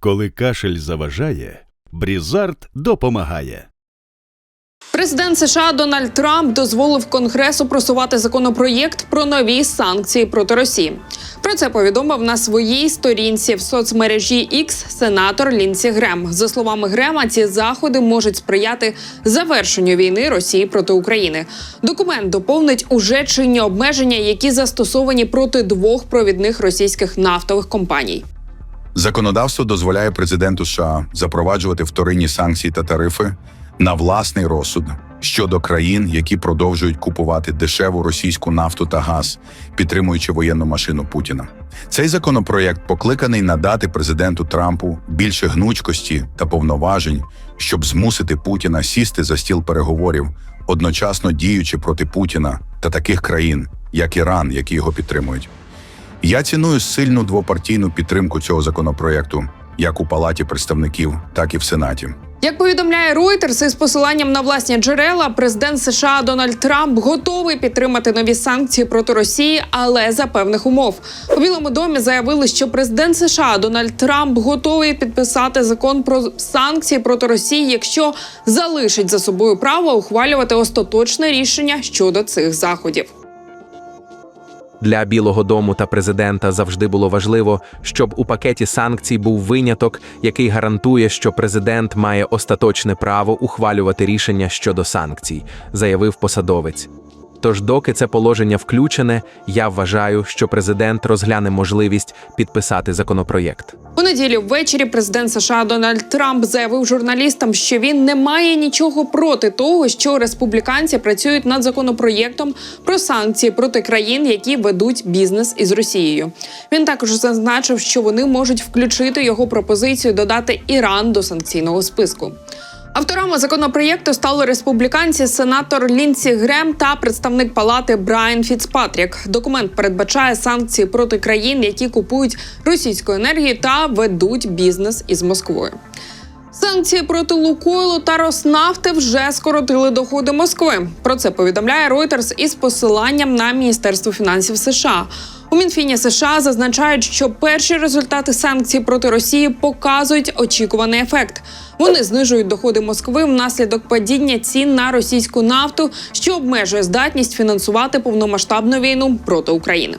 Коли кашель заважає, Брізард допомагає. Президент США Дональд Трамп дозволив Конгресу просувати законопроєкт про нові санкції проти Росії. Про це повідомив на своїй сторінці в соцмережі X сенатор Лінсі Грем. За словами Грема, ці заходи можуть сприяти завершенню війни Росії проти України. Документ доповнить уже чинні обмеження, які застосовані проти двох провідних російських нафтових компаній. Законодавство дозволяє президенту США запроваджувати вторинні санкції та тарифи на власний розсуд щодо країн, які продовжують купувати дешеву російську нафту та газ, підтримуючи воєнну машину Путіна. Цей законопроєкт покликаний надати президенту Трампу більше гнучкості та повноважень, щоб змусити Путіна сісти за стіл переговорів, одночасно діючи проти Путіна та таких країн, як Іран, які його підтримують. Я ціную сильну двопартійну підтримку цього законопроєкту, як у Палаті представників, так і в Сенаті. Як повідомляє Reuters із посиланням на власні джерела, президент США Дональд Трамп готовий підтримати нові санкції проти Росії, але за певних умов. У Білому домі заявили, що президент США Дональд Трамп готовий підписати закон про санкції проти Росії, якщо залишить за собою право ухвалювати остаточне рішення щодо цих заходів. Для Білого Дому та президента завжди було важливо, щоб у пакеті санкцій був виняток, який гарантує, що президент має остаточне право ухвалювати рішення щодо санкцій, заявив посадовець. Тож, доки це положення включене, я вважаю, що президент розгляне можливість підписати законопроєкт. У неділю ввечері президент США Дональд Трамп заявив журналістам, що він не має нічого проти того, що республіканці працюють над законопроєктом про санкції проти країн, які ведуть бізнес із Росією. Він також зазначив, що вони можуть включити його пропозицію додати Іран до санкційного списку. Авторами законопроєкту стали республіканці, сенатор Лінсі Грем та представник палати Брайан Фіцпатрік. Документ передбачає санкції проти країн, які купують російську енергію та ведуть бізнес із Москвою. Санкції проти Лукойлу та Роснафти вже скоротили доходи Москви. Про це повідомляє Reuters із посиланням на Міністерство фінансів США. У Мінфіні США зазначають, що перші результати санкцій проти Росії показують очікуваний ефект. Вони знижують доходи Москви внаслідок падіння цін на російську нафту, що обмежує здатність фінансувати повномасштабну війну проти України.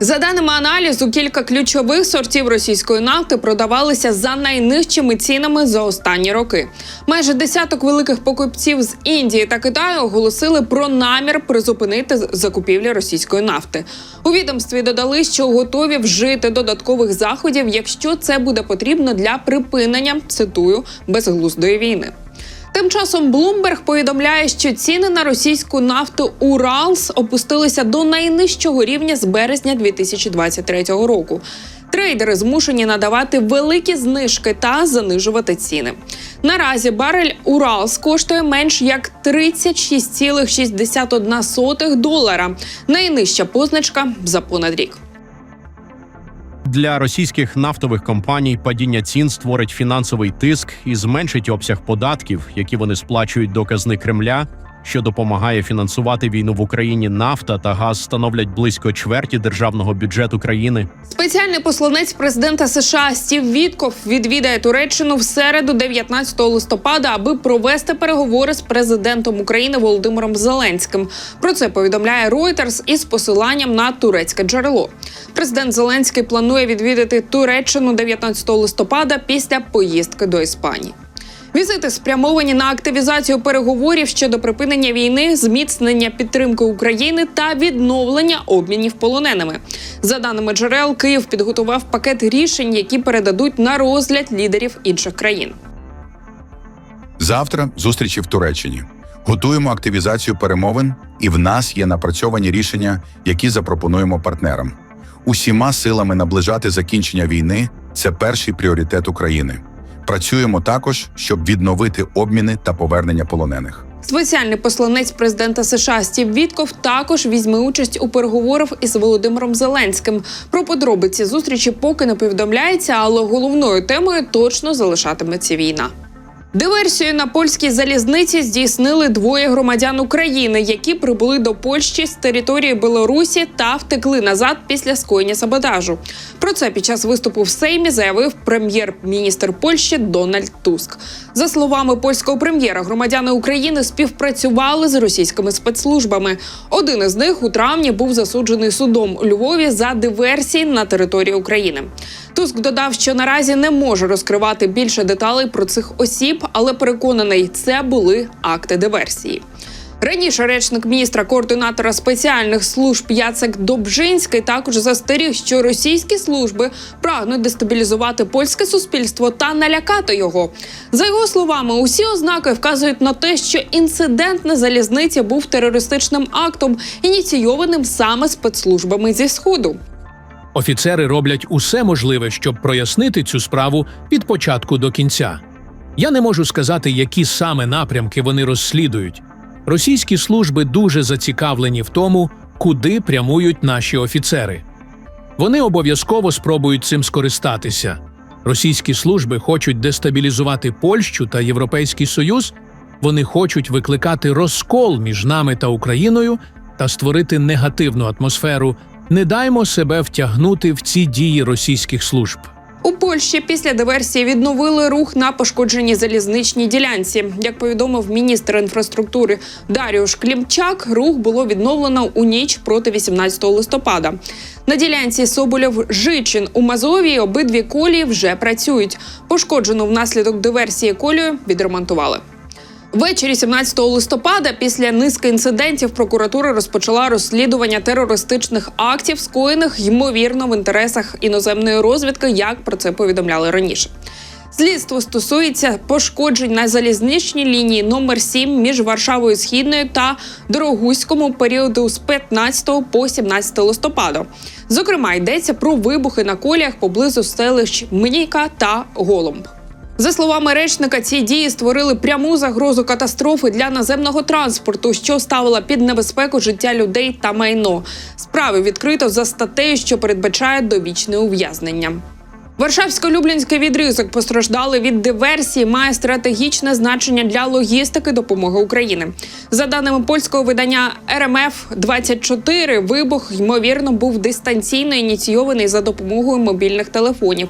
За даними аналізу, кілька ключових сортів російської нафти продавалися за найнижчими цінами за останні роки. Майже десяток великих покупців з Індії та Китаю оголосили про намір призупинити закупівлі російської нафти. У відомстві додали, що готові вжити додаткових заходів, якщо це буде потрібно для припинення цитую безглуздої війни. Тим часом Bloomberg повідомляє, що ціни на російську нафту Уралс опустилися до найнижчого рівня з березня 2023 року. Трейдери змушені надавати великі знижки та занижувати ціни. Наразі барель Уралс коштує менш як 36,61 долара. Найнижча позначка за понад рік. Для російських нафтових компаній падіння цін створить фінансовий тиск і зменшить обсяг податків, які вони сплачують до казни Кремля, що допомагає фінансувати війну в Україні. Нафта та газ становлять близько чверті державного бюджету країни. Спеціальний посланець президента США Стів Вітков відвідає Туреччину в середу, 19 листопада, аби провести переговори з президентом України Володимиром Зеленським. Про це повідомляє Reuters із посиланням на турецьке джерело. Президент Зеленський планує відвідати Туреччину 19 листопада після поїздки до Іспанії. Візити спрямовані на активізацію переговорів щодо припинення війни, зміцнення підтримки України та відновлення обмінів полоненими. За даними джерел, Київ підготував пакет рішень, які передадуть на розгляд лідерів інших країн. Завтра зустрічі в Туреччині. Готуємо активізацію перемовин, і в нас є напрацьовані рішення, які запропонуємо партнерам. Усіма силами наближати закінчення війни це перший пріоритет України. Працюємо також, щоб відновити обміни та повернення полонених. Спеціальний посланець президента США Стів Вітков також візьме участь у переговорах із Володимиром Зеленським. Про подробиці зустрічі поки не повідомляється, але головною темою точно залишатиметься війна. Диверсію на польській залізниці здійснили двоє громадян України, які прибули до Польщі з території Білорусі та втекли назад після скоєння саботажу. Про це під час виступу в Сеймі заявив прем'єр-міністр Польщі Дональд Туск. За словами польського прем'єра, громадяни України співпрацювали з російськими спецслужбами. Один із них у травні був засуджений судом у Львові за диверсії на території України. Туск додав, що наразі не може розкривати більше деталей про цих осіб, але переконаний, це були акти диверсії. Раніше речник міністра координатора спеціальних служб Яцек Добжинський також застеріг, що російські служби прагнуть дестабілізувати польське суспільство та налякати його. За його словами, усі ознаки вказують на те, що інцидент на залізниці був терористичним актом, ініційованим саме спецслужбами зі сходу. Офіцери роблять усе можливе, щоб прояснити цю справу від початку до кінця. Я не можу сказати, які саме напрямки вони розслідують. Російські служби дуже зацікавлені в тому, куди прямують наші офіцери. Вони обов'язково спробують цим скористатися. Російські служби хочуть дестабілізувати Польщу та Європейський Союз. Вони хочуть викликати розкол між нами та Україною та створити негативну атмосферу. Не даймо себе втягнути в ці дії російських служб. У Польщі після диверсії відновили рух на пошкодженій залізничній ділянці. Як повідомив міністр інфраструктури Даріуш Клімчак, рух було відновлено у ніч проти 18 листопада. На ділянці Соболєв Жичин у Мазовії обидві колії вже працюють. Пошкоджену внаслідок диверсії колію відремонтували. Ввечері 17 листопада, після низки інцидентів, прокуратура розпочала розслідування терористичних актів, скоєних ймовірно в інтересах іноземної розвідки, як про це повідомляли раніше. Слідство стосується пошкоджень на залізничній лінії номер 7 між Варшавою Східною та Дорогуському періоду з 15 по 17 листопада. Зокрема, йдеться про вибухи на коліях поблизу селищ Мніка та Голумб. За словами речника, ці дії створили пряму загрозу катастрофи для наземного транспорту, що ставила під небезпеку життя людей та майно. Справи відкрито за статтею, що передбачає довічне ув'язнення. Варшавсько-Люблінський відрізок постраждали від диверсії, має стратегічне значення для логістики допомоги Україні. За даними польського видання РМФ 24 вибух ймовірно був дистанційно ініційований за допомогою мобільних телефонів.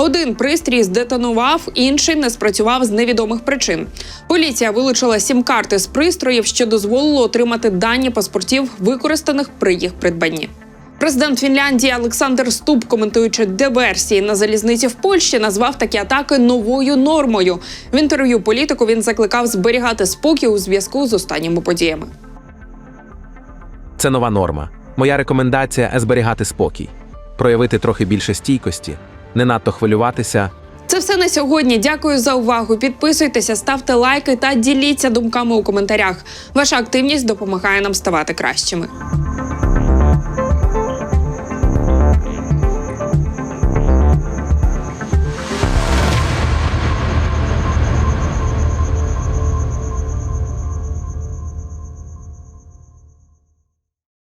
Один пристрій здетонував, інший не спрацював з невідомих причин. Поліція вилучила сім-карти з пристроїв, що дозволило отримати дані паспортів, використаних при їх придбанні. Президент Фінляндії Олександр Ступ, коментуючи диверсії на залізниці в Польщі, назвав такі атаки новою нормою. В інтерв'ю політику він закликав зберігати спокій у зв'язку з останніми подіями. Це нова норма. Моя рекомендація зберігати спокій, проявити трохи більше стійкості, не надто хвилюватися. Це все на сьогодні. Дякую за увагу. Підписуйтеся, ставте лайки та діліться думками у коментарях. Ваша активність допомагає нам ставати кращими.